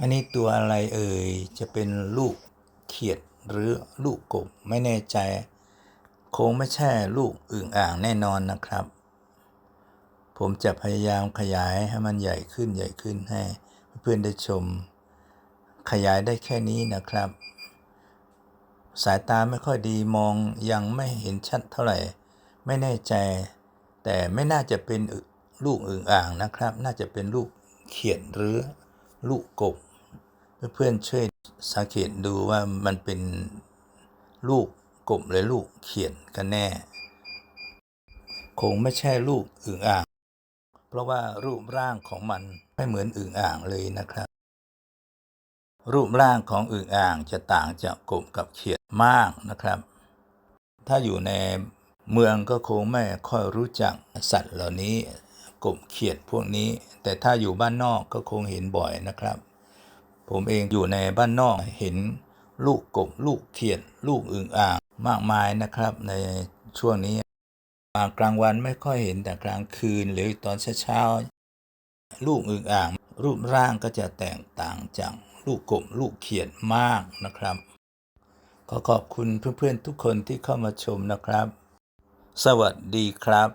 อันนี้ตัวอะไรเอ่ย จะเป็นลูกเขียดหรือลูกกบไม่แน่ใจ คงไม่ใช่ลูกอึ่งอ่างแน่นอนนะครับ ผมจะพยายามขยายให้มันใหญ่ขึ้นใหญ่ขึ้นให้เพื่อนได้ชม ขยายได้แค่นี้นะครับ สายตาไม่ค่อยดีมองยังไม่เห็นชัดเท่าไหร่ ไม่แน่ใจ แต่ไม่น่าจะเป็นลูกอึ่งอ่างนะครับ น่าจะเป็นลูกเขียดหรือลูกกบ เพื่อนๆช่วยสังเกตดูว่ามันเป็นลูกกบหรือลูกเขียดกันแน่ คงไม่ใช่ลูกอึ่งอ่าง เพราะว่ารูปร่างของมันไม่เหมือนอึ่งอ่างเลยนะครับ รูปร่างของอึ่งอ่างจะต่างจากกบกับเขียดมากนะครับ ถ้าอยู่ในเมืองก็คงไม่ค่อยรู้จักสัตว์เหล่านี้กบเขียดพวกนี้ แต่ถ้าอยู่บ้านนอกก็คงเห็นบ่อยนะครับ ผมเองอยู่ในบ้านนอกเห็นลูกกบลูกเขียดลูกอึ่งอ่างมากมายนะครับในช่วงนี้กลางวันไม่ค่อยเห็นแต่กลางคืนหรือตอนเช้าๆลูกอึ่งอ่าง รูปร่างก็จะแตกต่างจากลูกกบลูกเขียดมากนะครับ ขอขอบคุณเพื่อนๆทุกคนที่เข้ามาชมนะครับ สวัสดีครับ